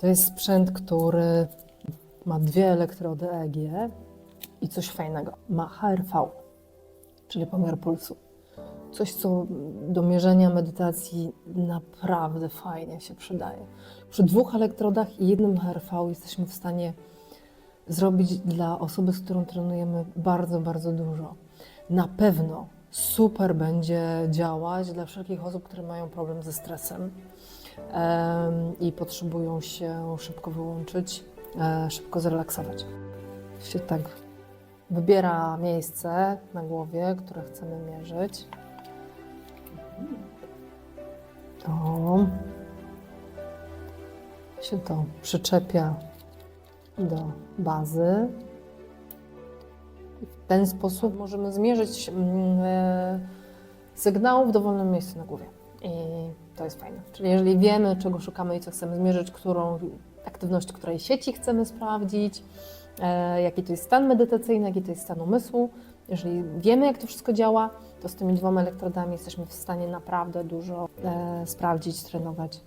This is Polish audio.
To jest sprzęt, który ma dwie elektrody EEG i coś fajnego. Ma HRV, czyli pomiar pulsu. Coś, co do mierzenia medytacji naprawdę fajnie się przydaje. Przy dwóch elektrodach i jednym HRV jesteśmy w stanie zrobić dla osoby, z którą trenujemy bardzo, bardzo dużo. Na pewno super będzie działać dla wszelkich osób, które mają problem ze stresem em, i potrzebują się szybko wyłączyć, e, szybko zrelaksować. Się tak wybiera miejsce na głowie, które chcemy mierzyć. O. Się to przyczepia do bazy. W ten sposób możemy zmierzyć mm, e, sygnał w dowolnym miejscu na głowie. I to jest fajne. Czyli jeżeli wiemy, czego szukamy i co chcemy zmierzyć, którą aktywność której sieci chcemy sprawdzić, e, jaki to jest stan medytacyjny, jaki to jest stan umysłu, jeżeli wiemy, jak to wszystko działa, to z tymi dwoma elektrodami jesteśmy w stanie naprawdę dużo e, sprawdzić, trenować